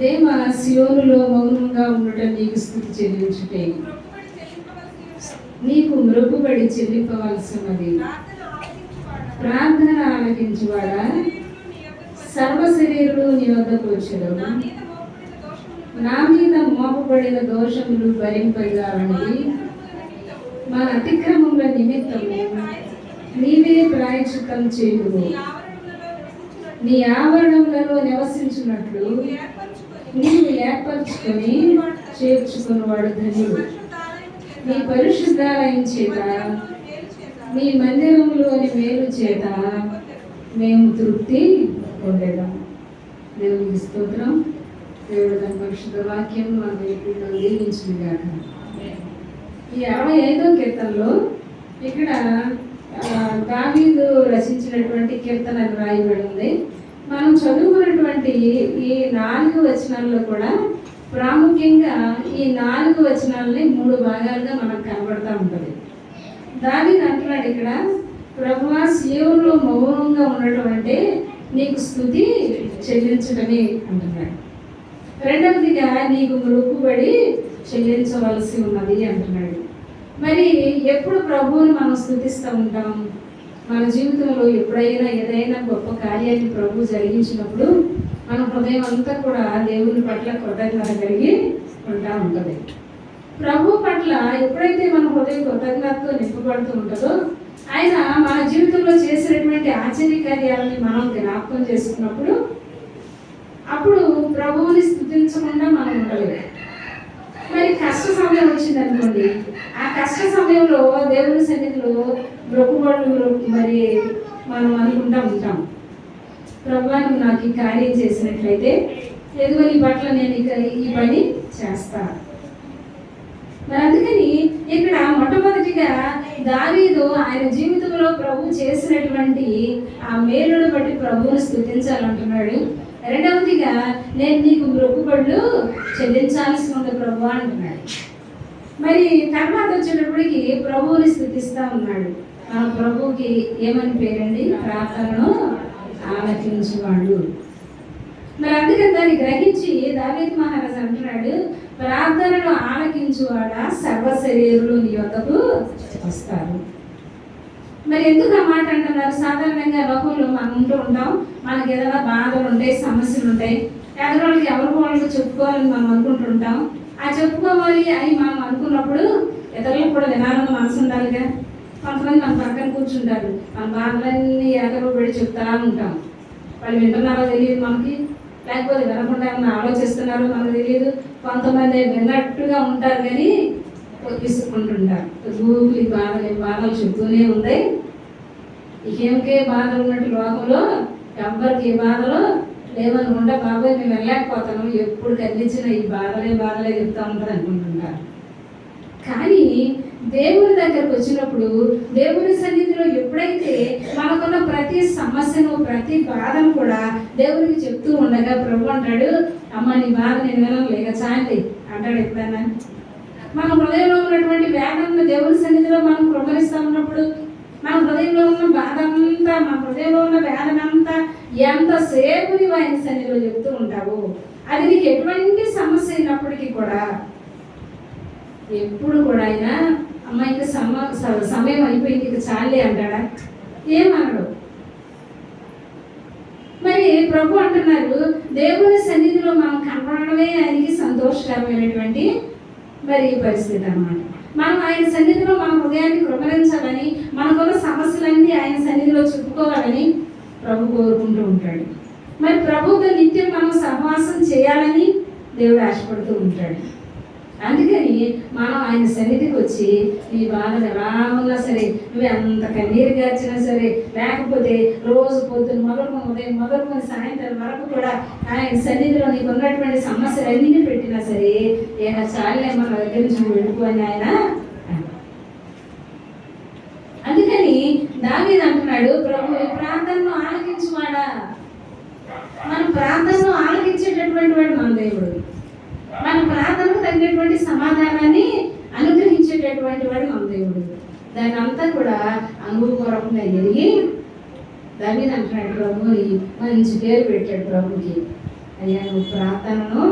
దేవ సియోనులో మౌనంగా ఉండటం నీకు స్థుతి చెల్లించుటే. నీకు మృగుబడి చెల్లింపవలసినది. ప్రార్థన ఆలకించువాడా, సర్వ శరీరులు నీ వద్దకు వచ్చారు. నా మీద మోపబడిన దోషములు భరింపజాలని మన అతిక్రమముల నిమిత్తము నీవే ప్రాయచితం చేయుము నీ ఆవరణంలో నివసించినట్లు నీవు ఏర్పరచుకొని నీవు ఏర్పరచుకొని చేర్చుకున్నవాడు ధన్యుడు. నీ పరిశుద్ధాలయం చేత నీ మందిరంలోని మేలు చేత మేము తృప్తి పొందేదాం. దేవునికి స్తోత్రం. దేవుడు తన పరిశుద్ధ వాక్యం మన వీటిలో దీవించింది కాక ఈ అరవై ఐదో కీర్తనలో ఇక్కడ దావీదు రచించినటువంటి కీర్తన అని రాయబడి ఉంది. మనం చదువుకున్నటువంటి ఈ నాలుగు వచనాల్లో కూడా ప్రాముఖ్యంగా ఈ నాలుగు వచనాలని మూడు భాగాలుగా మనకు కనబడతా ఉంటుంది. దాని అంటున్నాడు ఇక్కడ ప్రభువా సీయంలో మౌనంగా ఉండటం అంటే నీకు స్థుతి చెల్లించడమే అంటున్నాడు. రెండవదిగా నీకు మొక్కుబడి చెల్లించవలసి ఉన్నది అంటున్నాడు. మరి ఎప్పుడు ప్రభువుని మనం స్థుతిస్తూ ఉంటాం? మన జీవితంలో ఎప్పుడైనా ఏదైనా గొప్ప కార్యాన్ని ప్రభు జరిగించినప్పుడు మన హృదయం అంతా కూడా దేవుని పట్ల కృతజ్ఞత కలిగి ఉంటా ఉంటుంది. ప్రభు పట్ల ఎప్పుడైతే మన హృదయం కృతజ్ఞతతో నింపబడుతూ ఉంటుందో ఆయన మన జీవితంలో చేసినటువంటి ఆశ్చర్య కార్యాలని మనం జ్ఞాపకం చేసుకున్నప్పుడు అప్పుడు ప్రభువుని స్థుతించకుండా మనం ఉండలేదు కష్ట సమయం వచ్చింది అనుకోండి ఆ కష్ట సమయంలో దేవుని సన్నిధిలో బ్రొక్కుబడులు మరి మనం అనుకుంటా ఉంటాం. ప్రభా నాకు ఈ కార్యం చేసినట్లయితే ఎదుగు నీ పట్ల నేను ఇక ఈ పని చేస్తా. మరి అందుకని ఇక్కడ మొట్టమొదటిగా దావీదు ఆయన జీవితంలో ప్రభు చేసినటువంటి ఆ మేలును బట్టి ప్రభువును స్థుతించాలంటున్నాడు. రెండవదిగా నేను నీకు మొక్కుబడులు చెల్లించాల్సి ఉంది ప్రభు అంటున్నాడు. మరి తర్వాత వచ్చేటప్పటికి ప్రభువుని స్థుతిస్తా ఉన్నాడు. ఆ ప్రభువుకి ఏమని పేరండి? ప్రార్థనను ఆలకించువాడు. మరి అందుకని దాన్ని గ్రహించి దావేది మహారాజు అంటున్నాడు ప్రార్థనను ఆలకించువాడా? సర్వ శరీరులు నీ వద్దకు వస్తారు. మరి ఎందుకు ఆ మాట అంటున్నారు? సాధారణంగా లోకంలో మనం ఉంటూ ఉంటాం. మనకి ఏదైనా బాధలు ఉంటాయి సమస్యలు ఉంటాయి ఎదరోళ్ళకి ఎవరి వాళ్ళకి చెప్పుకోవాలని మనం అనుకుంటుంటాం ఆ చెప్పుకోవాలి అని మనం అనుకున్నప్పుడు ఇతరులకు కూడా వినాలని మనసు ఉండాలిగా. కొంతమంది మన పక్కన కూర్చుంటారు. మన బాధలన్నీ ఎదరు పెడి చెప్తా ఉంటాం. వాళ్ళు వింటున్నారో తెలియదు మనకి. లేకపోతే వినకుండా ఏమైనా ఆలోచిస్తున్నారో మనకు తెలియదు. కొంతమంది విన్నట్టుగా ఉంటారు కానీ విసుక్కుంటుంటారు గూగులి బాధలు బాధలు చెప్తూనే ఉంది ఇంకేమికే బాధలు ఉన్నట్టు లోకంలో? ఎవరికి ఏ బాధలు? లేవనుకుంటా బాబాయ్ మేము వెళ్ళలేకపోతాము. ఎప్పుడు కదిలించిన ఈ బాధలే బాధలే చెప్తా ఉంటారు అనుకుంటుంటారు. కానీ దేవుని దగ్గరకు వచ్చినప్పుడు దేవుని సన్నిధిలో ఎప్పుడైతే మనకున్న ప్రతి సమస్యను ప్రతి బాధను కూడా దేవునికి చెప్తూ ఉండగా ప్రభు అంటాడు అమ్మ నీ బాధ నేను వినలేక లేక అంటాడు ఎప్పుడైనా? మన హృదయంలో ఉన్నటువంటి వేదనను దేవుని సన్నిధిలో మనం కృమరిస్తూ ఉన్నప్పుడు మన హృదయంలో ఉన్న బాధ అంతా మన హృదయంలో ఉన్న వేదన అంతా ఎంతసేపు నువ్వు ఆయన సన్నిధిలో చెప్తూ ఉంటావు అది నీకు ఎటువంటి సమస్య అయినప్పటికీ కూడా ఎప్పుడు కూడా ఆయన అమ్మాయికి సమ స- సమయం అయిపోయింది ఇక చాలే అంటాడా? ఏమనడు. మరి ప్రభు అంటున్నారు దేవుని సన్నిధిలో మనం కనపడమే ఆయనకి సంతోషకరమైనటువంటి మరి పరిస్థితి అన్నమాట. మనం ఆయన సన్నిధిలో మన హృదయాన్ని కృపరించాలని మనకున్న సమస్యలన్నీ ఆయన సన్నిధిలో చెప్పుకోవాలని ప్రభు కోరుకుంటూ ఉంటాడు. మరి ప్రభుతో నిత్యం మనం సహవాసం చేయాలని దేవుడు ఆశపడుతూ ఉంటాడు. అందుకని మనం ఆయన సన్నిధికి వచ్చి నీ బాధలు ఎలా ఉన్నా సరే నువ్వు ఎంత కన్నీరు గార్చినా సరే లేకపోతే రోజు పొద్దున్న మొదలుకొని ఉదయం మొదలుకొని సాయంత్రం వరకు కూడా ఆయన సన్నిధిలో నీకు ఉన్నటువంటి సమస్యలు అన్నీ పెట్టినా సరే ఇక చాలే మన దగ్గర నుంచి నువ్వు ఆయన అందుకని దావీదు అంటున్నాడు ప్రభు ఈ ప్రార్థనను ఆలకించువాడా మన ప్రార్థనను ఆలకించేటటువంటి వాడు మన దేవుడు. కలిగినటువంటి సమాధానాన్ని అనుగ్రహించేటటువంటి వాడు మన దేవుడు. దాని అంతా కూడా అనుభవపూర్వకంగా ఎరిగి దాని అంటున్నాడు ప్రభుని మంచి పేరు పెట్టాడు ప్రభుకి. అయ్యా నువ్వు ప్రార్థనను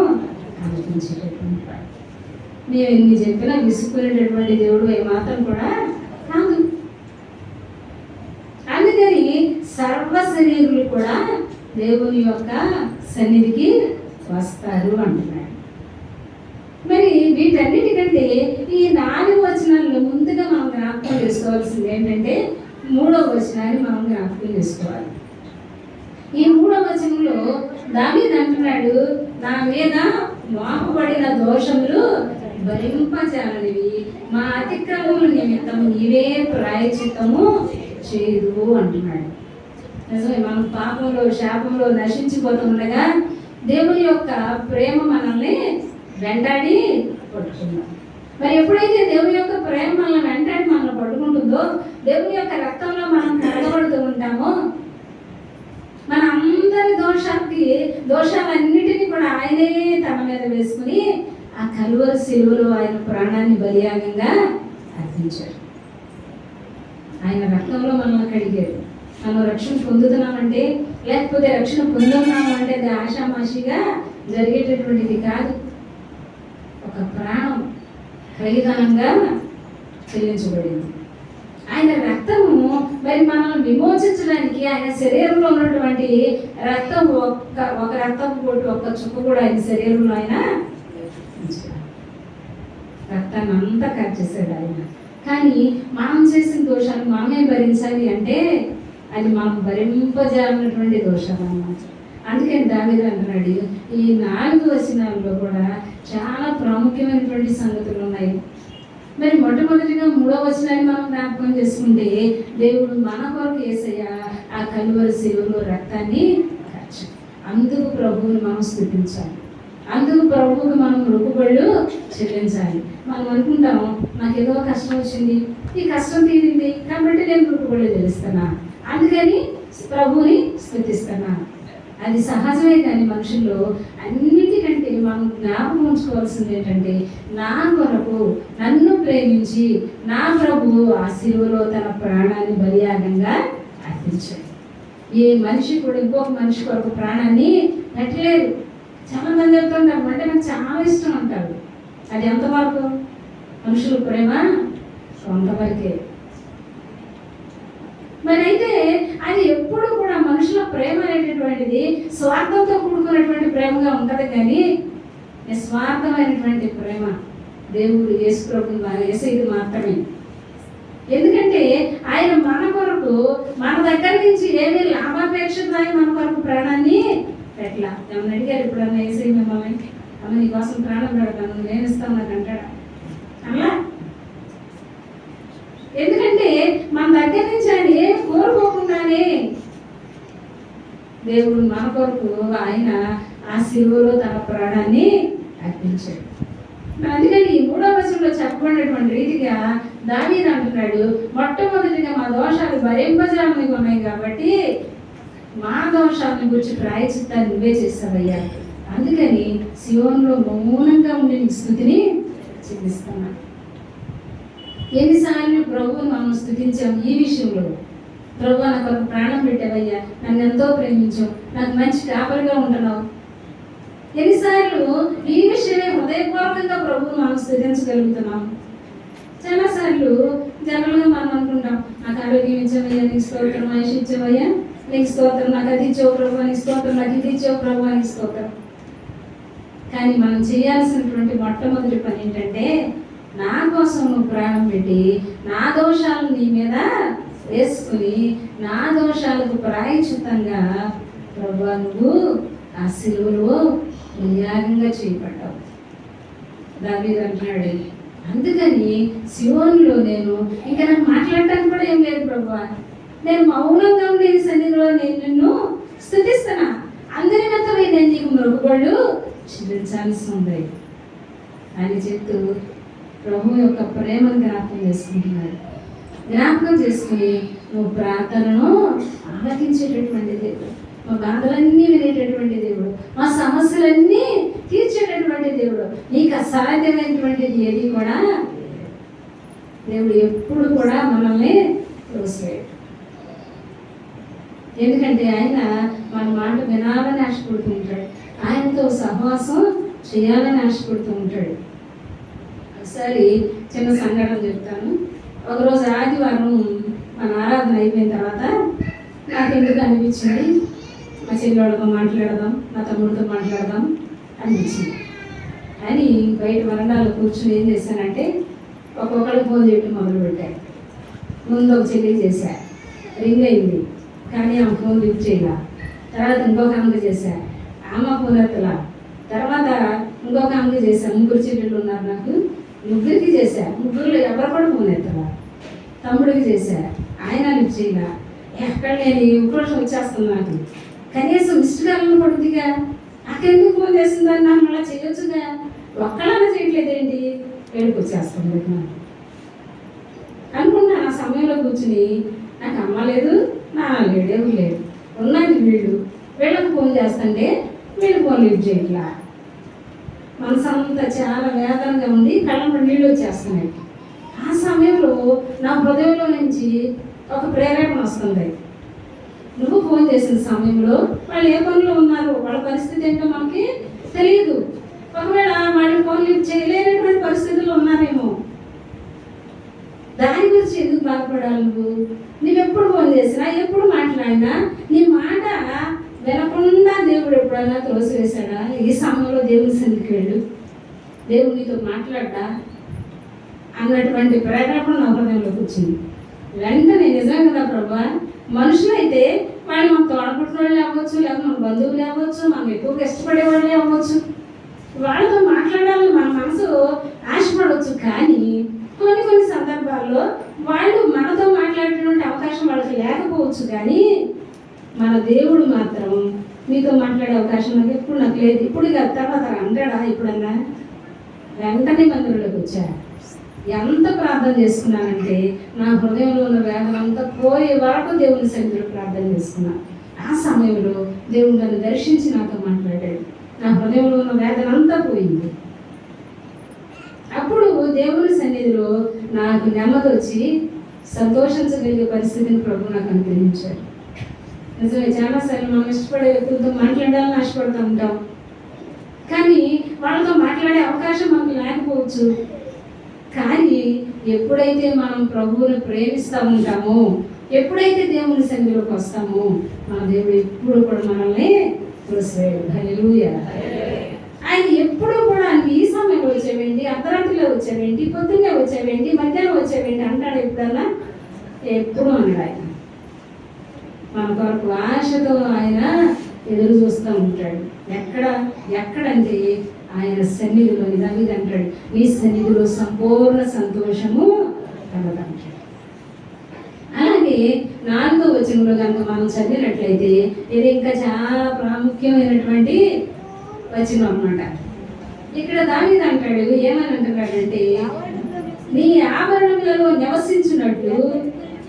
ఆలోచించేటటువంటి వాడు. మేము ఎన్ని చెప్పినా విసుకునేటటువంటి దేవుడు ఏ మాత్రం కూడా కాదు. అందుకని సర్వ శరీరులు కూడా దేవుని యొక్క సన్నిధికి వస్తారు అంటున్నాడు. మరి వీటన్నిటికంటే ఈ నాలుగు వచనాల్లో ముందుగా మనం జ్ఞాపకం చేసుకోవాల్సింది ఏంటంటే మూడవ వచనాన్ని మనం జ్ఞాపకం చేసుకోవాలి. ఈ మూడవ వచనంలో దావీదు అంటున్నాడు నా మీద మోపబడిన దోషములు భరింపజాలనివి. మా అతిక్రమము నిమిత్తం నీవే ప్రాయచిత్తము చేయదు అంటున్నాడు. నిజమే మనం పాపంలో శాపంలో నశించిపోతుండగా దేవుని యొక్క ప్రేమ మనల్ని వెంటాడి పట్టుకుందాం మరి ఎప్పుడైతే దేవుని యొక్క ప్రేమ మనల్ని వెంటాడి మనల్ని పట్టుకుంటుందో దేవుని యొక్క రక్తంలో మనం కడగబడుతూ ఉంటామో మన అందరి దోషాలకి దోషాలన్నిటినీ కూడా ఆయనే తన మీద వేసుకుని ఆ కలువరి శిలువలో ఆయన ప్రాణాన్ని బలియాగంగా అర్పించాడు. ఆయన రక్తంలో మనల్ని కడిగాడు. మనం రక్షణ పొందుతున్నామంటే లేకపోతే రక్షణ పొందుతున్నామంటే అది ఆషామాషిగా జరిగేటటువంటిది కాదు. ఒక ప్రాణం బలిదానంగా చెల్లించబడింది. ఆయన రక్తము మరి మనల్ని విమోచించడానికి ఆయన శరీరంలో ఉన్నటువంటి రక్తం ఒక్క ఒక రక్తం కొట్టి ఒక్క చుక్క కూడా ఆయన శరీరంలో ఆయన రక్తాన్ని అంతా కట్ చేశాడు ఆయన. కానీ మనం చేసిన దోషాలు మనమే భరించాలి అంటే అది మనం భరింపజేయాలన్నటువంటి దోషాలు అన్నమాట. అందుకని దావిద అంటున్నాడు ఈ నాలుగు వచనాల్లో కూడా చాలా ప్రాముఖ్యమైనటువంటి సంగతులు ఉన్నాయి. మరి మొట్టమొదటిగా మూడో వచనాన్ని మనం జ్ఞాపకం చేసుకుంటే దేవుడు మన కొరకు ఏసయ్య ఆ కలువరి శివులో రక్తాన్ని ఖర్చు అందుకు ప్రభువుని మనం స్థుతించాలి అందుకు ప్రభువుకి మనం రుకుబళ్ళు చెల్లించాలి. మనం అనుకుంటాం నాకేదో కష్టం వచ్చింది ఈ కష్టం తీరింది కాబట్టి నేను రుకుబళ్ళు చెల్లిస్తున్నా. అందుకని ప్రభువుని స్థుతిస్తున్నాను అది సహజమే కానీ మనుషుల్లో అన్నిటికంటే మనం జ్ఞాపకం ఉంచుకోవాల్సింది ఏంటంటే నా కొరకు నన్ను ప్రేమించి నా ప్రభు ఆ శిలువలో తన ప్రాణాన్ని బలియాగంగా అర్పించాడు. ఏ మనిషి కూడా ఇంకొక మనిషి కొరకు ప్రాణాన్ని పెట్టలేదు చాలా మంది చెప్తుంటారు అంటే నాకు చాలా ఇష్టం అంటారు. అది ఎంతవరకు మనుషుల ప్రేమ కొంతవరకే. మరైతే అయితే అది ఎప్పుడు కూడా మనుషుల ప్రేమ అనేటటువంటిది స్వార్థంతో కూడుకున్నటువంటి ప్రేమగా ఉంటది కానీ నిస్వార్థమైనటువంటి ప్రేమ దేవుడు యేసు ప్రభు వేసేది మాత్రమే. ఎందుకంటే ఆయన మన కొరకు మన దగ్గర నుంచి ఏమీ లాభాపేక్షతో ఆయన మన కొరకు ప్రాణాన్ని పెట్టలా ఏమని అడిగారు ఇప్పుడు అన్న వేసేది మిమ్మల్ని? అమ్మ నీకోసం ప్రాణం పెడతాను నేను ఇస్తాను నాకు అంటాడా? అలా ఎందుకంటే మన దగ్గర నుంచి ఆయన ఏం కోరుకోకుండానే దేవుడు మన కొరకు ఆయన ఆ శిలువలో తన ప్రాణాన్ని అర్పించాడు. అందుకని ఈ మూడో వచనంలో చెప్పబడినటువంటి రీతిగా దావీదు అంటున్నాడు మొట్టమొదటిగా మా దోషాలు భరింపజాలని ఉన్నాయి కాబట్టి మా దోషాలను గురించి ప్రాయచిత్తాన్ని నువ్వే చేస్తావయ్యా. అందుకని శివంలో మౌనంగా ఉండే స్థుతిని చెల్లిస్తున్నాను. ఎన్నిసార్లు ప్రభు మనం స్థుతించాం ఈ విషయంలో? ప్రభు నాకు ఒక ప్రాణం పెట్టావయ్యా. నన్ను ఎంతో ప్రేమించావు. నాకు మంచి కాపరిగా ఉంటున్నావు. ఎన్నిసార్లు ఈ విషయమే హృదయపూర్వకంగా ప్రభు మనం స్థుతించగలుగుతున్నాం చాలాసార్లు జనరల్గా మనం అనుకుంటాం నాకు ఆరోగ్యం ఇచ్చామయ్యా నీకు స్తోత్రం ఆయుష్ ఇచ్చావయ్యా. నీకు స్తోత్రం నాకు అది ఇచ్చావు ప్రభు అని స్తోత్రం నాకు ఇది ఇచ్చావు ప్రభు అని స్తోత్రం. కానీ మనం చేయాల్సినటువంటి మొట్టమొదటి పని ఏంటంటే నా కోసం నువ్వు ప్రాణం పెట్టి నా దోషాలు నీ మీద వేసుకుని నా దోషాలకు ప్రాయచితంగా ప్రభా నువ్వు ఆ సిలువలో నియాగంగా చేయబడ్డావు దావీదు అంటున్నాడు అందుకని శివన్లో నేను ఇంకా నాకు మాట్లాడటానికి కూడా ఏం లేదు ప్రభా. నేను మౌనంగా ఉండే సన్నిధిలో నేను నిన్ను స్థుతిస్తున్నా. అందరి నేను నీకు మరుగుబళ్ళు చెల్లించాల్సి ఉంది. అని చెప్తూ ప్రభు యొక్క ప్రేమను జ్ఞాపకం చేసుకుంటున్నారు. జ్ఞాపకం చేసుకుని నువ్వు ప్రార్థనను ఆలకించేటటువంటి దేవుడు. మా బాధలన్నీ వినేటటువంటి దేవుడు. మా సమస్యలన్నీ తీర్చేటటువంటి దేవుడు. నీకు అసాధ్యమైనటువంటిది ఏది కూడా దేవుడు ఎప్పుడు కూడా మనల్ని తోసివేయడు. ఎందుకంటే ఆయన మన మాట వినాలని ఆశపడుతూ ఉంటాడు. ఆయనతో సహవాసం చేయాలని ఆశపడుతూ ఉంటాడు. ఒకసారి చిన్న సంఘటన చెప్తాను. ఒకరోజు ఆదివారం మన ఆరాధన అయిపోయిన తర్వాత నాకు ఎందుకు అనిపించింది? మా చెల్లెళ్ళతో మాట్లాడదాం మా తమ్ముడితో మాట్లాడదాం అనిపించింది. అని బయట వరండాలో కూర్చుని ఏం చేశానంటే ఒక్కొక్కరికి ఫోన్ చేయడం మొదలుపెట్టాను ముందు ఒక చెల్లి చేశా. రింగ్ అయింది కానీ ఆమె ఫోన్ లిఫ్ట్ చేయాల. తర్వాత ఇంకొక ఆమెకి చేశా. ఆమె ఫోన్ ఎత్తలా. తర్వాత ఇంకొక ఆమెకి చేశా. ముగ్గురు చెల్లెళ్ళు ఉన్నారు నాకు. ముగ్గురికి చేశా. ముగ్గురులో ఎవరు కూడా ఫోన్ ఎత్తలా తమ్ముడికి చేశా. ఆయన లిఫ్ట్ ఎక్కడ నేను ఉక్రోషం వచ్చేస్తున్నాను నాకు. కనీసం మిస్డ్ కాలం పడుతుందిగా అక్కడెందుకు ఫోన్ చేసిందని నాకు అలా చేయొచ్చుగా. ఒక్కలాగా చేయట్లేదేంటి? ఏడుపు వచ్చేస్తుంది నాకు. అనుకున్నాను ఆ సమయంలో కూర్చుని నాకు అమ్మ లేదు నాన్న లేడు ఎవరు లేడు ఉన్నది వీళ్ళు వీళ్ళకి ఫోన్ చేస్తుంటే వీళ్ళు ఫోన్ లిఫ్ట్ చేయట్లా. మనసు అంతా చాలా వేదనగా ఉంది కళ్ళంలో నీళ్ళు వచ్చేస్తున్నాయి. ఆ సమయంలో నా హృదయంలో నుంచి ఒక ప్రేరేపణ వస్తుంది. నువ్వు ఫోన్ చేసిన సమయంలో వాళ్ళు ఏ పనిలో ఉన్నారు వాళ్ళ పరిస్థితి ఏంటో మనకి తెలియదు. ఒకవేళ వాళ్ళు ఫోన్ లిఫ్ట్ చేయలేనటువంటి పరిస్థితుల్లో ఉన్నారేమో. దాని గురించి ఎందుకు బాధపడాలి నువ్వు? నువ్వు ఎప్పుడు ఫోన్ చేసినా ఎప్పుడు మాట్లాడినా నీ మాట వినకుండా దేవుడు ఎప్పుడైనా త్రోసివేశాడా ఈ సమయంలో దేవుని సన్నిధికి వెళ్ళు. దేవుడు నీతో మాట్లాడ్డా? అన్నటువంటి ప్రేరేపణ నా హృదయంలోకి వచ్చింది. వెంటనే నిజం కదా ప్రభా మనుషులైతే వాళ్ళు మన తోడపుట్టిన వాళ్ళే అవ్వచ్చు లేకపోతే మన బంధువులే అవ్వచ్చు మనం ఎక్కువగా ఇష్టపడే వాళ్ళే అవ్వచ్చు. వాళ్ళతో మాట్లాడాలని మన మనసు ఆశపడవచ్చు కానీ కొన్ని కొన్ని సందర్భాల్లో వాళ్ళు మనతో మాట్లాడేటువంటి అవకాశం వాళ్ళకి లేకపోవచ్చు కానీ మన దేవుడు మాత్రం మీతో మాట్లాడే అవకాశం నాకు ఎప్పుడు నాకు లేదు. ఇప్పుడు కాదు తర్వాత అంటాడా ఇప్పుడన్నా వెంటనే మందిరంలోకి వచ్చా? ఎంత ప్రార్థన చేసుకున్నానంటే నా హృదయంలో ఉన్న వేదన అంతా పోయే వరకు దేవుని సన్నిధిలో ప్రార్థన చేసుకున్నా. ఆ సమయంలో దేవుడు నన్ను దర్శించి నాతో మాట్లాడాడు. నా హృదయంలో ఉన్న వేదన అంతా పోయింది. అప్పుడు దేవుని సన్నిధిలో నాకు నెమ్మది వచ్చి సంతోషించగలిగే పరిస్థితిని ప్రభు నాకు అనుగ్రహించాడు. నిజమే చాలాసార్లు మనం ఇష్టపడే వ్యక్తులతో మాట్లాడాలని ఆశపడుతూ ఉంటాం. కానీ వాళ్ళతో మాట్లాడే అవకాశం మనకు లేకపోవచ్చు. కానీ ఎప్పుడైతే మనం ప్రభువుని ప్రేమిస్తూ ఉంటామో ఎప్పుడైతే దేవుని సన్నిధిలోకి వస్తామో మన దేవుడు ఎప్పుడు కూడా మనల్ని ఆయన ఎప్పుడూ కూడా ఈ సమయంలో వచ్చేవేంటి? అర్ధరాత్రిలో వచ్చేవేంటి? పొద్దున్నే వచ్చేవేంటి? మధ్యాహ్నం వచ్చేవేంటి? అంటాడు ఎప్పుడన్నా? ఎప్పుడు అన్నాడు ఆయన మన కొరకు ఆశతో ఆయన ఎదురు చూస్తూ ఉంటాడు. ఎక్కడ? ఎక్కడంటే ఆయన సన్నిధిలో దావిది అంటాడు. నీ సన్నిధిలో సంపూర్ణ సంతోషము కలదంటాడు అలాగే నాలుగో వచనంలో కనుక మనం చదివినట్లయితే ఇది ఇంకా చాలా ప్రాముఖ్యమైనటువంటి వచనం అనమాట ఇక్కడ దావిది అంటాడు ఏమని అంటున్నాడంటే నీ ఆభరణములలో నివసించినట్టు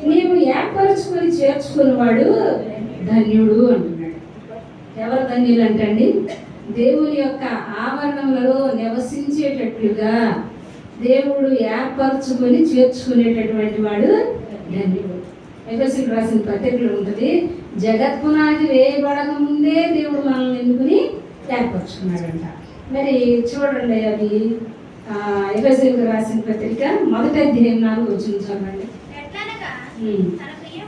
నీవు ఏర్పరచుకొని చేర్చుకున్నవాడు ధన్యుడు అంటున్నాడు. ఎవరు ధన్యులు అంటండి దేవుని యొక్క ఆవరణంలో నివసించేటట్లుగా దేవుడు ఏర్పరచుకొని చేర్చుకునేటటువంటి వాడు ధన్యుడు. ఎఫ్ఎస్సీ రాసిన పత్రికలు ఉంటుంది జగత్పునాది వేయబడక ముందే దేవుడు మనల్ని ఎన్నుకుని ఏర్పరచుకున్నాడంట. మరి చూడండి అది ఎఫ్ఎస్సీకి రాసిన పత్రిక మొదటి అధ్యాయం నాలుగు వచ్చిన చూడండి తన ప్రియ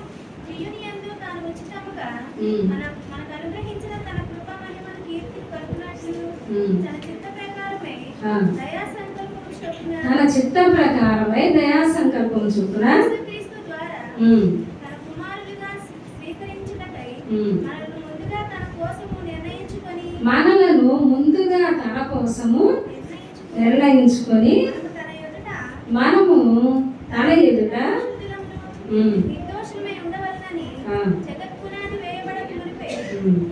తాను. మన మనకు అనుగ్రహించిన తన కృప ఉమ్. తన చిత్త ప్రకారమే. దయా సంకల్పము చొప్పున తన చిత్త ప్రకారమై దయా సంకల్పం చొప్పున యేసుక్రీస్తు ద్వారా తన కుమారులుగా స్వీకరించుటకై ఉమ్. మనల్ని ముందుగా తన కోసము నిర్ణయించుకొని మనలను ముందుగా తన కోసము నిర్ణయించుకొని మనము తన ఎదుట నిర్దోషులమై ఉండవలనని. జగత్ పునాది మునిపే.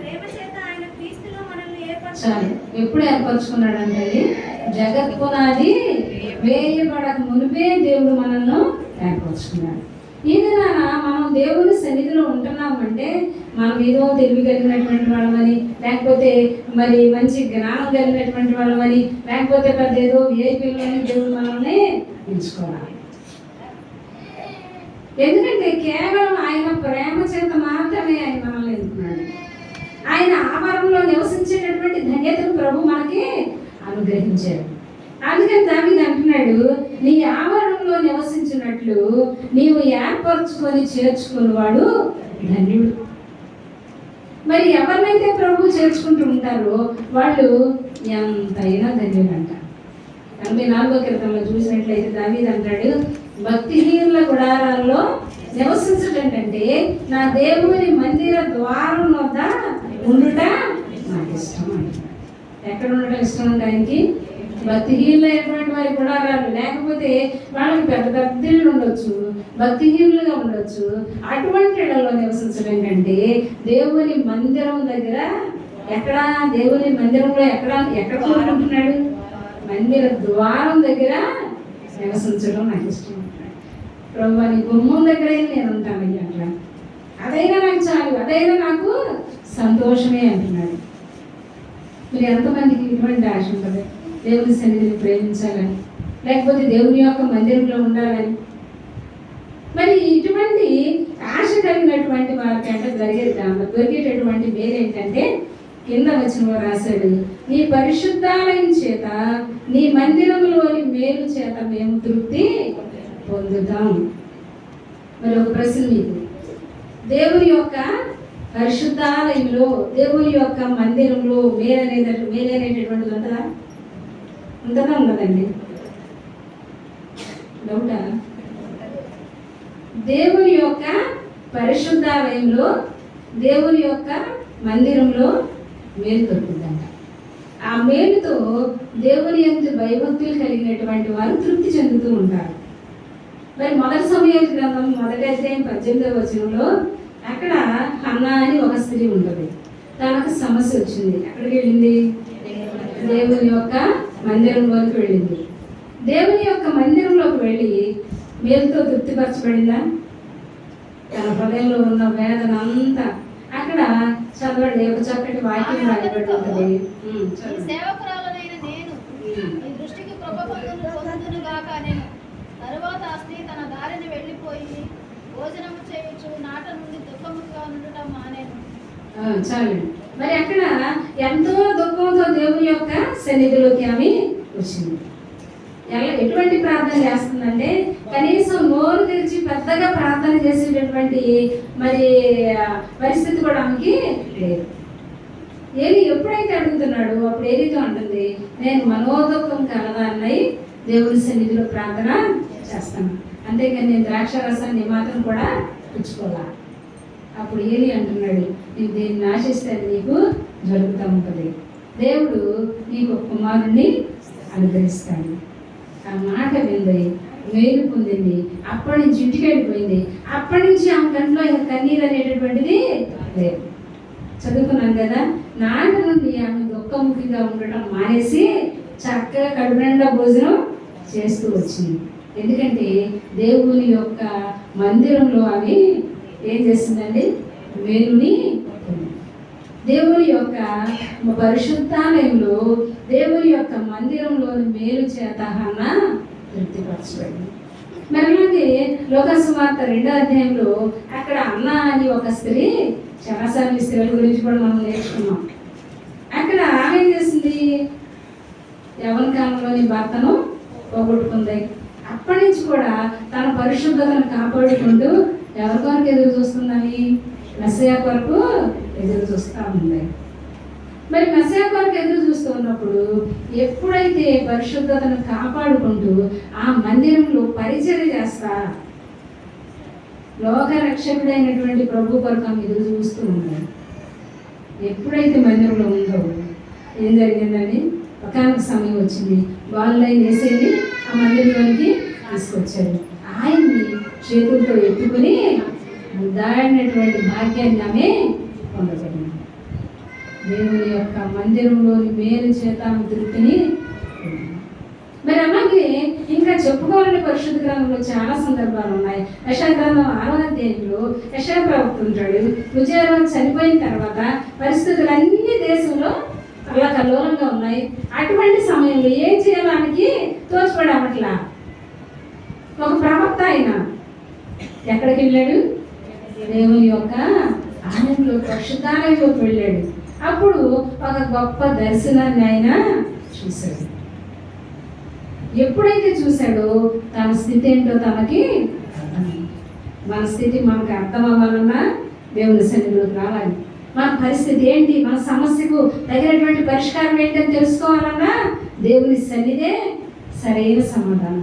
ప్రేమ చేత ఆయన క్రీస్తులో మనల్ని చాలు ఏర్పరచాలి ఎప్పుడు ఏర్పరచుకున్నాడంటే జగత్ పునాది వేయబడక మునిపే దేవుడు మనల్ని ఏర్పరచుకున్నాడు. ఈ దినాన మనం దేవుని సన్నిధిలో ఉంటున్నామంటే మనం ఏదో తెలివి కలిగినటువంటి వాళ్ళమని లేకపోతే మరి మంచి జ్ఞానం కలిగినటువంటి వాళ్ళమని లేకపోతే పెద్ద ఏదో విఐపీలని దేవుడు మనల్ని ఎంచుకోవాలి ఎందుకంటే కేవలం ఆయన ప్రేమ చేత మాత్రమే ఆయన మనల్ని ఎదుగుతున్నాడు ఆయన ఆవరణలో నివసించేటటువంటి ధన్యతను ప్రభు మనకి అనుగ్రహించాడు. అందుకని దావిది అంటున్నాడు నీ ఆవరణలో నివసించినట్లు నీవు ఏర్పరచుకొని చేర్చుకున్నవాడు ధన్యుడు. మరి ఎవరినైతే ప్రభు చేర్చుకుంటూ ఉంటారో వాళ్ళు ఎంతైనా ధన్యులంట. ఎనభై నాలుగో క్రితంలో చూసినట్లయితే దావీద్ అంటాడు భక్తిహీనుల గుడారాల్లో నివసించటంటే నా దేవుని మందిర ద్వారం వద్ద ఉండుట నాకు ఇష్టం ఎక్కడ ఉండటం ఇష్టం ఉండడానికి భక్తిహీనులైనటువంటి వారి గుడారాలు. లేకపోతే వాళ్ళకి పెద్ద పెద్ద ఇళ్ళు ఉండొచ్చు భక్తిహీనులుగా ఉండొచ్చు. అటువంటి ఇళ్ళలో నివసించడం కంటే దేవుని మందిరం దగ్గర ఎక్కడ దేవుని మందిరంలో ఎక్కడ ఎక్కడ కోరుకుంటున్నాడు మందిర ద్వారం దగ్గర నివసించడం నాకు ఇష్టం. ప్రభు నీ గుమ్మం దగ్గర నేను ఉంటాను అట్లా. అదైనా నాకు చాలు అదైనా నాకు సంతోషమే అంటున్నాడు. మీరు ఎంతమందికి ఇటువంటి ఆశ ఉంటుంది? దేవుని సన్నిధిని ప్రేమించాలని లేకపోతే దేవుని యొక్క మందిరంలో ఉండాలని? మరి ఇటువంటి ఆశ కలిగినటువంటి వారికి అంటే జరిగేది కాదు. దొరికేటటువంటి మేరేంటంటే కింద వచ్చిన రాశాడు నీ పరిశుద్ధాలయం చేత నీ మందిరంలోని మేలు చేత మేము తృప్తి పొందుతాం మరి ఒక ప్రశ్న మీకు. దేవుని యొక్క పరిశుద్ధాలయంలో దేవుని యొక్క మందిరంలో మేలనేది మేలనేటటువంటిది ఉంటుందా ఉంటుందా ఉండదండి డౌటా? దేవుని యొక్క పరిశుద్ధాలయంలో దేవుని యొక్క మందిరంలో మేలు దొరుకుతుందంట. ఆ మేలుతో దేవుని యొక్క భయభక్తులు కలిగినటువంటి వారు తృప్తి చెందుతూ ఉంటారు. మరి మొదటి సమయాల గ్రంథం మొదటి అధ్యాయం పద్దెనిమిదవ వచనంలో అక్కడ హన్నా అని ఒక స్త్రీ ఉంటుంది. తనకు సమస్య వచ్చింది. ఎక్కడికి వెళ్ళింది? దేవుని యొక్క మందిరంలోకి వెళ్ళింది. దేవుని యొక్క మందిరంలోకి వెళ్ళి మేలుతో తృప్తిపరచబడిందా? తన హృదయంలో ఉన్న వేదన అంతా అక్కడ చదవండి ఒక చక్కటి వాక్యం రాయబడి ఉంటుంది ఉమ్, ఈ చదవండి. సేవకురాలనైన నేను నీ దృష్టికి కృప పొందును పొందును గాక నేను తరువాత ఆ స్త్రీ తన దారిని వెళ్ళిపోయి భోజనము చేయొచ్చు నాట నుండి దుఃఖముగా ఉండటం మానేను. చాలండి మరి అక్కడ ఎంతో దుఃఖంతో దేవుని యొక్క సన్నిధిలోకి ఆమె వచ్చింది. ఎలా ఎటువంటి ప్రార్థన చేస్తుందంటే కనీసం నోరు తెరిచి పెద్దగా ప్రార్థన చేసేటటువంటి మరి పరిస్థితి కూడా ఆమెకి లేదు. ఏలి ఎప్పుడైతే అడుగుతున్నాడు అప్పుడు ఏలితో అంటుంది నేను మనోదుఖం కలదాన్నై దేవుని సన్నిధిలో ప్రార్థన చేస్తాను. అంతేకాని నేను ద్రాక్ష రసాన్ని మాత్రం కూడా పుచ్చుకోవాలా అప్పుడు ఏలి అంటున్నాడు నీకు దేన్ని ఆశిస్తే అది నీకు జరుగుతూ ఉంటుంది. దేవుడు నీకు కుమారుణ్ణి అనుగ్రహిస్తాడు. ఆ మాట వింది. మేలు పొందింది. అప్పటి నుంచి ఇంటికి వెళ్ళిపోయింది. అప్పటి నుంచి ఆమె కంట్లో కన్నీరు అనేటటువంటిది లేదు. చదువుకున్నాను కదా నాన్న నుండి ఆమె దుఃఖముఖిగా ఉండటం మానేసి చక్కగా కడుపు భోజనం చేస్తూ వచ్చింది. ఎందుకంటే దేవుని యొక్క మందిరంలో అవి ఏం చేస్తుందండి? మేలుని దేవుని యొక్క పరిశుద్ధాలయంలో దేవుని యొక్క మందిరంలోని మేలు చేత హన్న తృప్తిపరచబడింది. మరి అలాగే లోకసువార్త రెండో అధ్యాయంలో అక్కడ అన్న అని ఒక స్త్రీ చాలాసార్లు స్త్రీల గురించి కూడా మనం నేర్చుకున్నాం. అక్కడ ఆమె ఏం చేసింది? యవన కాలంలోని భర్తను పోగొట్టుకుంది. అప్పటి నుంచి కూడా తన పరిశుద్ధతను కాపాడుకుంటూ ఎవరి కొరకు ఎదురు చూస్తుందని మెస్సయ కొరకు ఎదురు చూస్తూ ఉంది. మరి మెస్సయ కొరకు ఎదురు చూస్తూ ఉన్నప్పుడు ఎప్పుడైతే పరిశుద్ధతను కాపాడుకుంటూ ఆ మందిరంలో పరిచర్య చేస్తా లోక రక్షకుడైనటువంటి ప్రభు కొరకు ఆమె ఎదురు చూస్తూ ఉన్నాడు ఎప్పుడైతే మందిరంలో ఉందో ఏం జరిగిందని? ఒకనొక సమయం వచ్చింది. వాళ్ళని వేసేది ఆ మందిరంలోనికి తీసుకొచ్చారు. ఆయన్ని చేతులతో ఎత్తుకుని దాడినటువంటి భాగ్యాన్ని ఆమె పొందగలిగింది. దేవుని యొక్క మందిరంలోని మేలు చేత తృప్తిని మరి అలాగే ఇంకా చెప్పుకోవాలని పరిశుద్ధ గ్రంథంలో చాలా సందర్భాలు ఉన్నాయి. యశా గ్రంథం ఆరో అధ్యాయంలో యశా ప్రవక్త ఉంటాడు. విజయరావు చనిపోయిన తర్వాత పరిస్థితులన్నీ దేశంలో అలా కల్లోలంగా ఉన్నాయి. అటువంటి సమయంలో ఏం చేయడానికి తోచిపడవట్లా ఒక ప్రవక్త ఆయన ఎక్కడికి వెళ్ళాడు? దేవుని యొక్క ఆలయంలో పరిశుద్ధాలయంలోకి వెళ్ళాడు. అప్పుడు ఒక గొప్ప దర్శనాన్ని ఆయన చూశాడు. ఎప్పుడైతే చూశాడో తన స్థితి ఏంటో తనకి మన స్థితి మనకు అర్థం అవ్వాలన్నా దేవుని సన్నిధిలోకి రావాలి. మన పరిస్థితి ఏంటి? మన సమస్యకు తగినటువంటి పరిష్కారం ఏంటని తెలుసుకోవాలన్నా దేవుని సన్నిధే సరైన సమాధానం.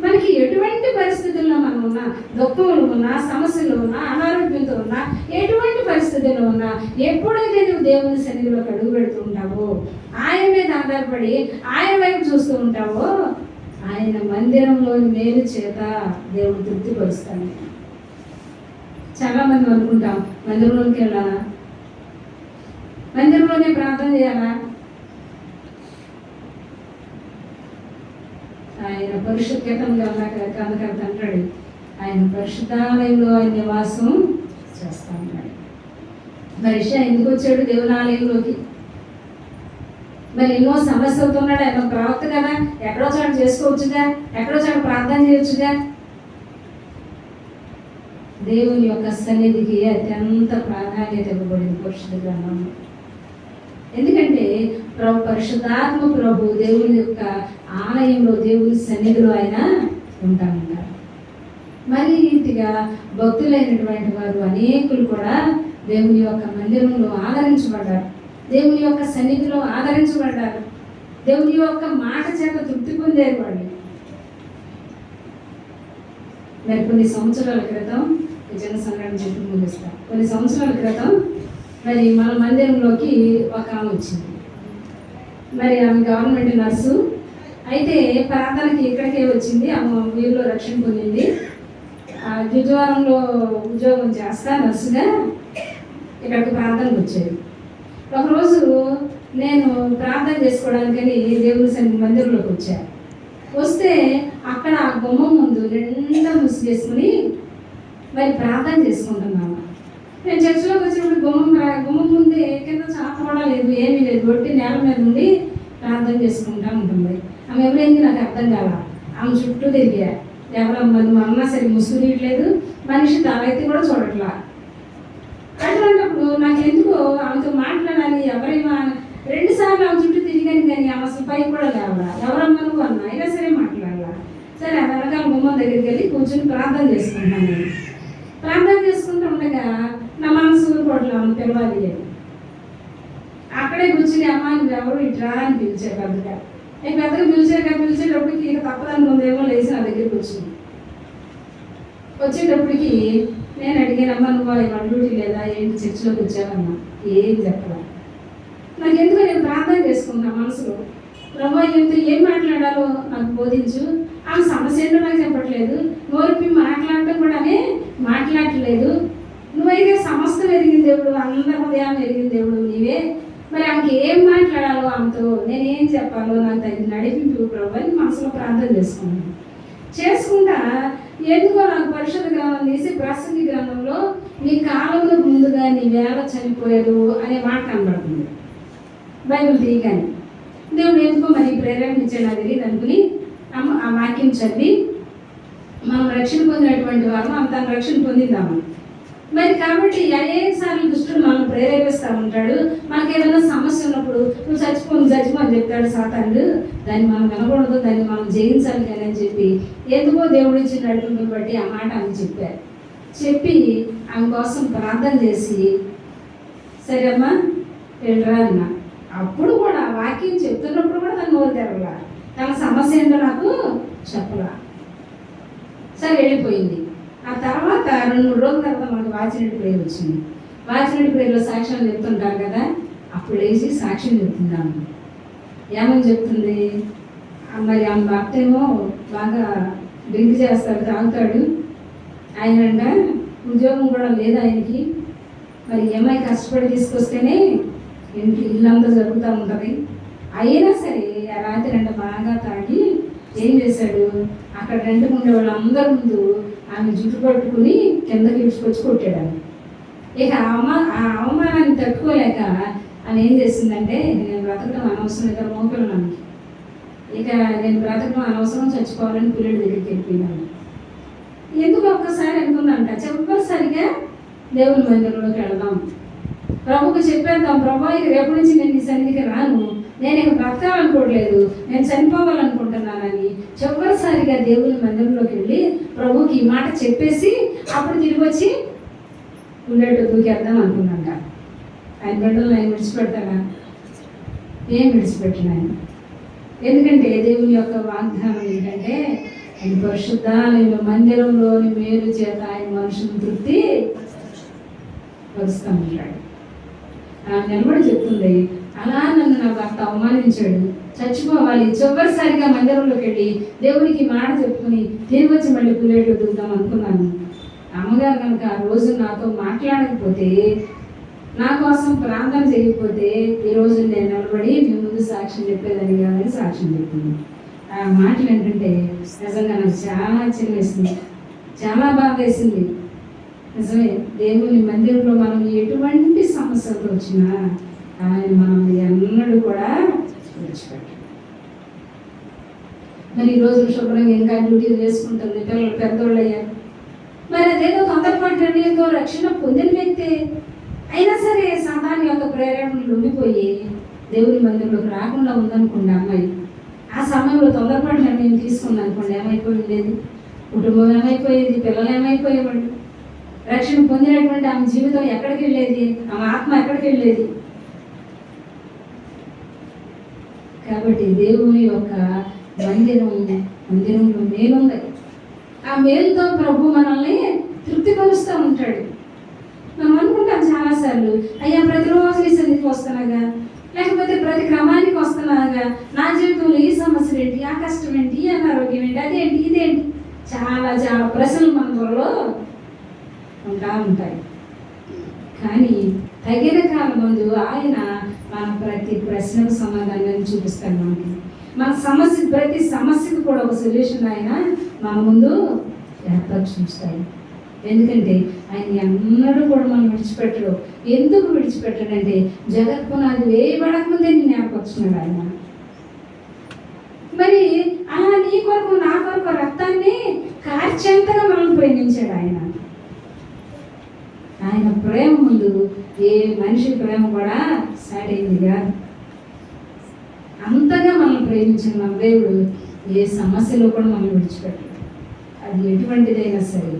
మనకి ఎటువంటి పరిస్థితుల్లో మనం ఉన్నా దుఃఖంలో ఉన్నా సమస్యలు ఉన్నా అనారోగ్యంతో ఉన్నా ఎటువంటి పరిస్థితుల్లో ఉన్నా ఎప్పుడైతే నువ్వు దేవుని సన్నిధిలోకి అడుగు పెడుతూ ఉంటావో ఆయన మీద ఆధారపడి ఆయన వైపు చూస్తూ ఉంటావో ఆయన మందిరంలోని మేలు చేత దేవుడు తృప్తిపరుస్తాను చాలా మంది అనుకుంటాం మందిరంలోకి వెళ్ళాలా? మందిరంలోనే ప్రార్థన చేయాలా? ఆయన పరిశుద్ధ కీర్తనలు కనుక అంటాడు ఆయన పరిశుద్ధాలయంలో ఆయన నివాసం చేస్తా ఉన్నాడు. మరి ఎందుకు వచ్చాడు దేవుని మరి ఎన్నో సమస్యలతో ఉన్నాడు. ఆయన ప్రవక్త కదా? ఎక్కడో చాటు చేసుకోవచ్చుగా? ఎక్కడో చాటు ప్రార్థన చేయొచ్చుగా దేవుని యొక్క సన్నిధికి అత్యంత ప్రాధాన్యత ఇవ్వబడింది పరిశుద్ధ గ్రంథం. ఎందుకంటే ప్రభు పరిశుద్ధాత్మ ప్రభు దేవుని యొక్క ఆలయంలో దేవుని సన్నిధిలో ఆయన ఉంటా ఉంటారు మరి ఇంటిగా భక్తులైనటువంటి వారు అనేకులు కూడా దేవుని యొక్క మందిరంలో ఆదరించబడ్డారు. దేవుని యొక్క సన్నిధిలో ఆదరించబడ్డారు. దేవుని యొక్క మాట చేత తృప్తి పొందేరు వాళ్ళు మరి కొన్ని సంవత్సరాల క్రితం ఈ జన సంఘటన చెప్పి ముగిస్తా కొన్ని సంవత్సరాల క్రితం మరి మన మందిరంలోకి ఒక ఆమె వచ్చింది. మరి ఆమె గవర్నమెంట్ నర్సు. అయితే ప్రార్థనకి ఇక్కడికే వచ్చింది. ఆమె వీరిలో రక్షణ పొందింది. ఆ జుజవారంలో ఉద్యోగం చేస్తా నర్సుగా ఇక్కడికి ప్రార్థనకు వచ్చేది ఒకరోజు నేను ప్రార్థన చేసుకోవడానికని దేవుని సన్ని మందిరంలోకి వచ్చాను వస్తే అక్కడ ఆ గుమ్మం ముందు నిండా ముసుగేసుకుని మరి ప్రార్థన చేసుకుంటున్నాను నేను చర్చిలోకి వచ్చినప్పుడు గుమ్మం రా- గుమ్మం ముందే కింద చాపడా లేదు ఏమీ లేదు. కొట్టి నేల మీద ఉండి ప్రార్థన చేసుకుంటా ఉంటుంది. ఆమె ఎవరైంది నాకు అర్థం కాల? ఆమె చుట్టూ తిరిగా. ఎవరమ్మా నువ్వు అన్నా సరే ముసుగునీయట్లేదు మనిషి తలైతే కూడా చూడట్లా. అటువంటిప్పుడు నాకు ఎందుకో ఆమెతో మాట్లాడాలి ఎవరైనా రెండు సార్లు ఆమె చుట్టూ తిరిగాను కానీ ఆమె అసలు పైకి కూడా లేవరా ఎవరమ్మా నువ్వు అన్నా? అయినా సరే మాట్లాడాలా. సరే ఆ వెనకాల గుమ్మం దగ్గరికి వెళ్ళి కూర్చొని ప్రార్థన చేసుకుంటాను నేను. ప్రార్థన చేసుకుంటూ ఉండగా నా మనసు ఊరుకోవట్లే ఆమె పిలవాలి అని. అక్కడే కూర్చుని అమ్మ నువ్వు ఎవరు? ఇట్రా అని పిలిచారు పెద్దగా. నేను పెద్దగా పిలిచాక పిలిచేటప్పటికి ఇక తప్పదనుకుందేమో లేచి నా దగ్గరికి వచ్చింది వచ్చేటప్పటికి నేను అడిగాను అమ్మ నువ్వు ఇవాళ డ్యూటీ లేదా? ఏంటి? చర్చిలోకి వచ్చావమ్మా ఏం చెప్పలా. నాకు ఎందుకో నేను ప్రార్థన చేసుకున్నా మనసులో. ప్రభా ఎంత ఏం మాట్లాడాలో నాకు బోధించు. ఆమె సమస్య ఏంటో నాకు చెప్పట్లేదు. ఓర్పి మాట్లాడటం కూడానే మాట్లాడట్లేదు. నువ్వైతే సమస్తం ఎదిగిన దేవుడు అందరి హృదయాన్ని ఎదిగిన దేవుడు నీవే. మరి ఆమెకి ఏం మాట్లాడాలో ఆమెతో నేనేం చెప్పాలో నాకు తగిన నడిపింపు ప్రభు అని మనసులో ప్రార్థన చేసుకున్నాను చేసుకుంటా ఎందుకో నాకు పరిషత్ గ్రంథం తీసి ప్రసంగి గ్రంథంలో నీ కాలంలో ముందుగా నీ వేళ చనిపోయారు అనే మాట కనబడుతుంది. బైబిల్ తీయగానే. దేవుడు ఎందుకో మరి ప్రేరేపించాడు నాకు తెలియదు అనుకుని ఆ వాక్యం చదివి మనం రక్షణ పొందినటువంటి వారు మనం తన రక్షణ పొందిందాము. మరి కాబట్టి అనేకసార్లు దుష్టుడు మనం ప్రేరేపిస్తూ ఉంటాడు. మనకి ఏదైనా సమస్య ఉన్నప్పుడు నువ్వు చచ్చిపో చచ్చిపో అని చెప్తాడు సాతానుడు. దాన్ని మనం వినకూడదు దాన్ని మనం జయించాలి కానీ అని చెప్పి ఎందుకో దేవుడు ఇచ్చిన నడిపింపుని బట్టి ఆ మాట ఆమె చెప్పారు. చెప్పి ఆమె కోసం ప్రార్థన చేసి సరే అమ్మా వెళ్ళరా అన్నా. అప్పుడు కూడా వాక్యం చెప్తున్నప్పుడు కూడా తను నోరు తెరవలా తన సమస్య ఏంటో నాకు చెప్పలా సరే వెళ్ళిపోయింది. ఆ తర్వాత రెండు మూడు రోజుల తర్వాత మనకు వాచినట్టు ప్రేయర్ వచ్చింది. వాచినట్టు ప్రేయర్లో సాక్ష్యాలు చెప్తుంటారు కదా అప్పుడు లేచి సాక్ష్యం చెప్తున్నాము. ఏమని చెప్తుంది? మరి ఆమె భర్త ఏమో బాగా డ్రింక్ చేస్తాడు తాగుతాడు. ఆయనంట ఉద్యోగం కూడా లేదు ఆయనకి? మరి ఏమై కష్టపడి తీసుకొస్తేనే ఇంటి ఇల్లంతా జరుగుతూ ఉంటుంది? అయినా సరే ఆ రాత్రి అంట బాగా తాగి ఏం చేశాడు? అక్కడ రెంట్ ఉండే వాళ్ళందరి ముందు ఆమె జుట్టు పట్టుకుని కిందకి ఇడ్చుకొచ్చి కొట్టాడు ఆమె. ఇక ఆ అవమా ఆ అవమానాన్ని తట్టుకోలేక ఆమె ఏం చేసిందంటే నేను బ్రతకడం అనవసరం ఇద్దరు మోకలు ఇక నేను బ్రతకడం అనవసరం చచ్చిపోవాలని పిల్లడి దగ్గరికి వెళ్ళిపోయినాను. ఎందుకు ఒక్కసారి అనుకుందంట చివరిసరిగా దేవుని మందిరంలోకి వెళదాం. ప్రభుకు చెప్పేద్దాం ప్రభా ఇక రేపు నుంచి నేను నీ సన్నిధికి రాను. నేను ఇక బ్రతకాలనుకోవట్లేదు. నేను చనిపోవాలనుకుంటున్నానని చివరిసారిగా దేవుని మందిరంలోకి వెళ్ళి ప్రభుకి ఈ మాట చెప్పేసి అప్పుడు తిరిగి వచ్చి ఉండేట్టు దూకేద్దాం అనుకున్నాక ఆయన బిడ్డలు ఆయన విడిచిపెడతాడా? ఏం విడిచిపెట్టిన ఆయన? ఎందుకంటే దేవుని యొక్క వాగ్దానం ఏంటంటే ఆయన నేను మందిరంలోని మేలు చేత ఆయన మనుషులను తృప్తి పరుస్తూ ఉంటాడు నిలబడి చెప్తుంది అలా నన్ను నా భర్త అవమానించాడు. చచ్చిపోవాలి చివరిసారిగా మందిరంలోకి వెళ్ళి దేవునికి మాట చెప్పుకుని తిరిగి వచ్చి మళ్ళీ పుల్లేట్లు దిగుదాం అనుకున్నాను. అమ్మగారు కనుక ఆ రోజు నాతో మాట్లాడకపోతే నా కోసం ప్రార్థన చేయకపోతే ఈ రోజు నేను నిలబడి మీ ముందు సాక్ష్యం చెప్పేదని కాదని సాక్ష్యం చెప్పింది. ఆ మాటలు ఏంటంటే నిజంగా నాకు చాలా చిన్న వేసింది చాలా బాధ వేసింది. నిజమే. దేవుని మందిరంలో మనం ఎటువంటి సమస్యలతో వచ్చినా ఆయన మనం ఎన్నడూ కూడా విడిచిపెట్టాం మరి ఈ రోజు శుభ్రంగా ఇంకా డ్యూటీలు చేసుకుంటుంది పిల్లలు పెద్దోళ్ళు అయ్యారు మరి అదేదో తొందరపాటు ఏదో రక్షణ పొందిన వ్యక్తి. అయినా సరే సంతానం యొక్క ప్రేరణలు లొంగిపోయి దేవుని మందిరంలోకి రాకుండా ఉందనుకోండి అమ్మాయి. ఆ సమయంలో తొందరపాటు నిర్ణయం తీసుకున్నాను అనుకోండి ఏమైపోయి ఉండేది కుటుంబం ఏమైపోయేది? పిల్లలు ఏమైపోయేవాళ్ళు? రక్షణ పొందినటువంటి ఆమె జీవితం ఎక్కడికి వెళ్ళేది? ఆమె ఆత్మ ఎక్కడికి వెళ్ళేది? కాబట్టి దేవుని యొక్క మందిరం మందిరంలో మేలుంది ఆ మేలుతో ప్రభు మనల్ని తృప్తిపరుస్తూ ఉంటాడు. మనం అనుకుంటాం చాలాసార్లు అయ్యా ప్రతిరోజు ఈ సన్నిధికి వస్తున్నాగా? లేకపోతే ప్రతి క్రమానికి వస్తున్నాగా? నా జీవితంలో ఈ సమస్యలు ఏంటి? ఆ కష్టం ఏంటి? ఈ అనారోగ్యం ఏంటి? అదేంటి? ఇదేంటి? చాలా చాలా ప్రశ్నలు మన త్వరలో ఉంటా ఉంటాయి. కానీ తగిన కాలం ముందు ఆయన మన ప్రతి ప్రశ్నకు సమాధానాన్ని చూపిస్తాడు మనకి. మన సమస్య ప్రతి సమస్యకు కూడా ఒక సొల్యూషన్ ఆయన మన ముందు ఏర్పరిచి ఎందుకంటే ఆయన ఎన్నడూ కూడా మనం విడిచిపెట్టడు ఎందుకు విడిచిపెట్టాడంటే జగత్ పునాది వేయబడకముందే నేను ఏర్పరచున్నాడు ఆయన. మరి అలా నీ కొరకు నా కొరకు రక్తాన్ని కార్చంతగా మనం ప్రేమించాడు ఆయన. ఆయన ప్రేమ ముందు ఏ మనిషి ప్రేమ కూడా సాటైంది అయిందిగా. అంతగా మనల్ని ప్రేమించిన మన దేవుడు ఏ సమస్యలో కూడా మనం విడిచిపెట్టాడు అది ఎటువంటిదైనా సరే.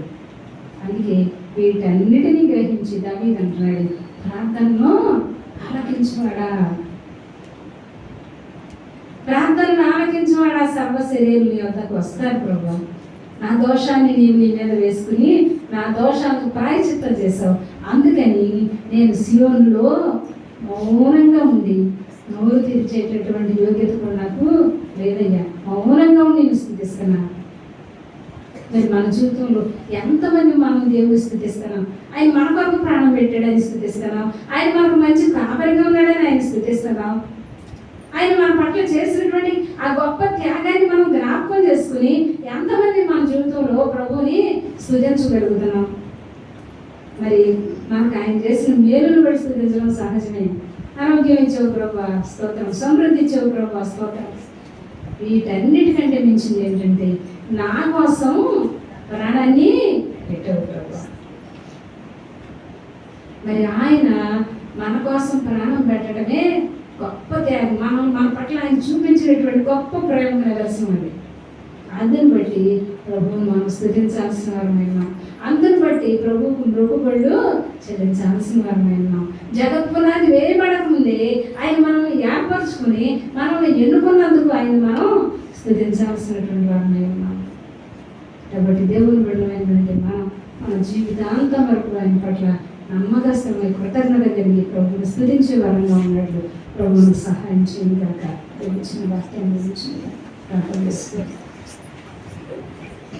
అందుకే వీటన్నిటినీ గ్రహించి దావీదు అంటున్నాడు ప్రార్థనను ఆలకించువాడా? ప్రార్థనను ఆలకించువాడా సర్వ శరీరుల యొద్దకు వస్తారు ప్రభావం నా దోషాన్ని నీవు నీ మీద వేసుకుని నా దోషాలకు ప్రాయచిత్తం చేశావు. అందుకని నేను సియోన్లో మౌనంగా ఉండి నోరు తీర్చేటటువంటి యోగ్యత కూడా నాకు లేదయ్యా. మౌనంగా ఉండి నేను స్థుతిస్తున్నా మరి మన జీవితంలో ఎంతమంది మనం దేవుని స్థుతిస్తున్నాం ఆయన మన కొరకు ప్రాణం పెట్టాడని స్థుతిస్తున్నాం ఆయన మనకు మంచి కాపరిగా ఉన్నాడని ఆయన స్థుతిస్తున్నాం ఆయన మన పట్ల చేసినటువంటి ఆ గొప్ప త్యాగాన్ని మనం జ్ఞాపకం చేసుకుని ఎంతమంది మన జీవితంలో ప్రభువుని సృజించగలుగుతున్నాం మరి మనకు ఆయన చేసిన మేలును బట్టి సృజించడం సహజమే. ఆరోగ్యం ఇచ్చేవు ప్రభా స్తోత్రం. సమృద్ధి ఇచ్చేవు ప్రభా స్తోత్రం. వీటన్నిటికంటే మించింది ఏంటంటే నా కోసం ప్రాణాన్ని పెట్టవు ప్రభా. మరి ఆయన మన కోసం ప్రాణం పెట్టడమే గొప్ప త్యాగం. మనం మన పట్ల ఆయన చూపించినటువంటి గొప్ప ప్రేమ నిదర్శనం అది అందుని బట్టి ప్రభువును మనం స్థుతించాల్సిన వారమైనా అందుని బట్టి ప్రభువుకు మృగుబళ్ళు చెల్లించాల్సిన వారమైనా జగత్పునాది వేయబడకముందే ఆయన మనం ఏర్పరచుకుని మనం ఎన్నుకున్నందుకు ఆయన మనం స్థుతించాల్సినటువంటి వారమై ఉన్నాం. కాబట్టి దేవుని బిడ్డమైనటువంటి మనం మన జీవితాంతం వరకు ఆయన పట్ల నమ్మకస్తమై కృతజ్ఞత కలిగి ప్రభువుని స్థుతించే వారంగా ఉన్నట్లు ప్రభువుని సహాయం చేయగాక ఇచ్చిన వాక్యాన్ని ఇచ్చిన ప్రార్థన